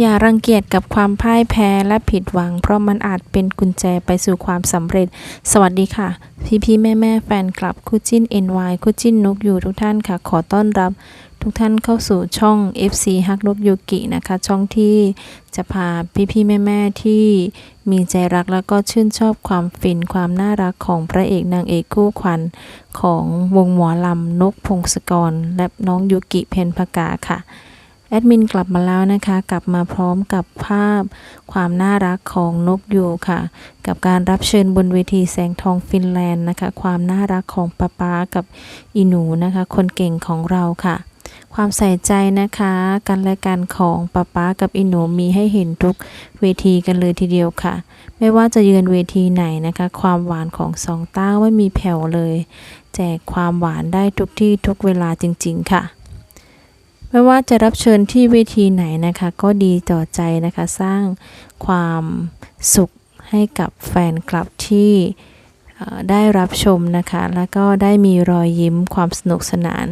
อย่ารังเกียจกับความพ่ายแพ้และผิดหวัง เพราะมันอาจเป็นกุญแจไปสู่ความสำเร็จ สวัสดีค่ะ พี่พี่แม่แม่แฟนคลับคู่จิ้น NY คู่จิ้นนกอยู่ทุกท่านค่ะ ขอต้อนรับ ทุกท่านเข้าสู่ช่อง FC ฮักนกยูกินะคะ ช่องที่จะพาพี่พี่แม่แม่ที่มีใจรักแล้วก็ชื่นชอบความฟินความน่ารักของพระเอกนางเอกคู่ขวัญของวงหมอลำนกพงศกร และน้องยูกิเพนพกาค่ะ แอดมินกลับมาแล้วนะคะ กลับมาพร้อมกับภาพความน่ารักของนกยูค่ะ กับการรับเชิญบนเวทีแสงทองฟินแลนด์นะคะ ความน่ารักของป้าป๊ากับอีหนูนะคะ คนเก่งของเราค่ะ ความใส่ใจนะคะกันและกันของป้าป๊ากับอีหนูมีให้เห็นทุกเวทีกันเลยทีเดียวค่ะ ไม่ว่าจะยืนเวทีไหนนะคะ ความหวานของสองต้าไม่มีแผ่วเลย แจกความหวานได้ทุกที่ทุกเวลาจริง ๆ ค่ะ ไม่ว่าจะรับเชิญที่เวทีไหนนะคะ ก็ดีต่อใจนะคะ สร้างความสุขให้กับแฟนคลับที่ ได้รับชมนะคะ แล้วก็ได้มีรอยยิ้มความสนุกสนาน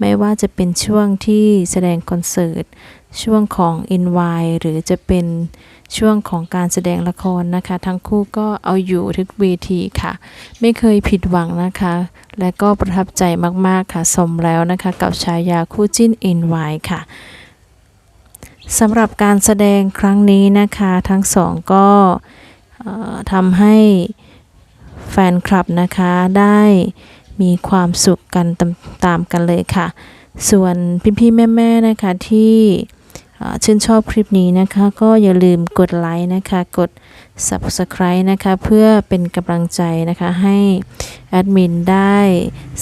ไม่ว่าจะเป็นช่วงที่แสดงคอนเสิร์ต ช่วงของ NY หรือจะเป็นช่วงของการแสดงละครนะคะ ทั้งคู่ก็เอาอยู่ทุกเวทีค่ะ ไม่เคยผิดหวังนะคะ และก็ประทับใจมากๆค่ะ สมแล้วนะคะ กับฉายาคู่จิ้น NY ค่ะสำหรับการแสดงครั้งนี้นะคะ ทั้งสองก็ทำให้ แฟนคลับนะคะได้มีความสุขกันตามตามกันเลยค่ะ ส่วนพี่ๆแม่ๆนะคะที่ชื่นชอบคลิปนี้นะคะ ก็อย่าลืมกดไลค์นะคะ กด Subscribe นะคะ เพื่อเป็นกำลังใจนะคะให้แอดมินได้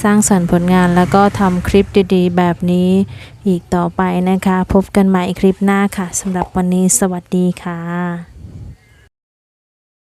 สร้างสรรค์ผลงานแล้วก็ทำคลิปดีๆ แบบนี้อีกต่อไปนะคะ พบกันใหม่คลิปหน้าค่ะสำหรับวันนี้สวัสดีค่ะ